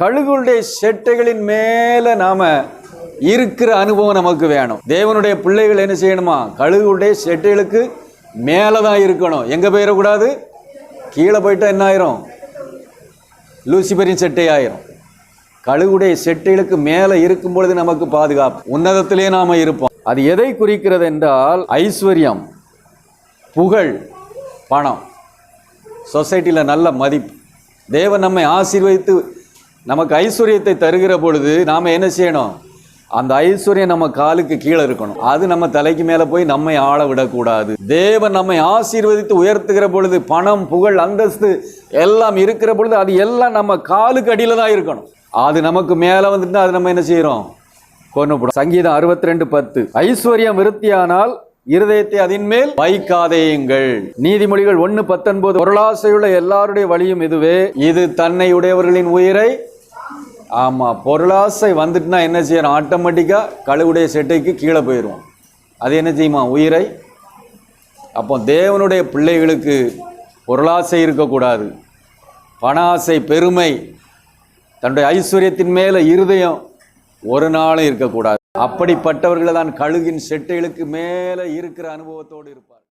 கழுகுடைய செட்டைகளின் மேலே நாம இருக்கிற அனுபவம் நமக்கு வேணும். தேவனுடைய பிள்ளைகள் என்ன செய்யணுமா? கழுகுடைய செட்டைகளுக்கு மேலே தான் இருக்கணும். எங்கே போயிடக்கூடாது? கீழே போயிட்டா என்ன ஆயிரும்? லூசிபரின் செட்டை ஆயிரும். கழுகுடைய செட்டைகளுக்கு மேலே இருக்கும் பொழுது நமக்கு பாதுகாப்பு. உன்னதத்திலே நாம இருப்போம். அது எதை குறிக்கிறது என்றால் ஐஸ்வர்யம் புகழ் பணம். சொசைட்டியில் நல்ல மதிப்பு. தேவன் நம்மை ஆசீர்வதித்து நமக்கு ஐஸ்வர்யத்தை தருகிற பொழுது நாம் என்ன செய்யணும்? அந்த ஐஸ்வர்யம் நம்ம காலுக்கு கீழே இருக்கணும். அது நம்ம தலைக்கு மேலே போய் நம்மை ஆள விடக்கூடாது. தேவன் நம்மை ஆசீர்வதித்து உயர்த்துகிற பொழுது பணம் புகழ் அந்தஸ்து எல்லாம் இருக்கிற பொழுது அது எல்லாம் நம்ம காலுக்கு அடியில் தான் இருக்கணும். அது நமக்கு மேலே வந்துட்டு அது நம்ம என்ன செய்கிறோம் கொண்டுபடும் சங்கீதம் அறுபத்தி ரெண்டு பத்து. ஐஸ்வர்யம் விருத்தியானால் இருதயத்தை அதன் மேல் வைக்காதேயுங்கள் நீதிமொழிகள் ஒன்று பத்தொன்பது. பொருளாசையுள்ள எல்லாருடைய வழியும் இதுவே. இது தன்னை உடையவர்களின் உயிரை ஆமாம் பொருளாசை வந்துட்டுனா என்ன செய்யணும்? ஆட்டோமேட்டிக்காக கழுவுடைய செட்டைக்கு கீழே போயிடுவோம். அது என்ன செய்யுமா உயிரை. அப்போ தேவனுடைய பிள்ளைகளுக்கு பொருளாசை இருக்கக்கூடாது. பண ஆசை பெருமை. தன்னுடைய ஐஸ்வர்யத்தின் மேலே இருதயம் ஒரு நாளும் இருக்கக்கூடாது. அப்படிப்பட்டவர்கள் தான் கழுகின் செட்டைகளுக்கு மேலே இருக்கிற அனுபவத்தோடு இருப்பார்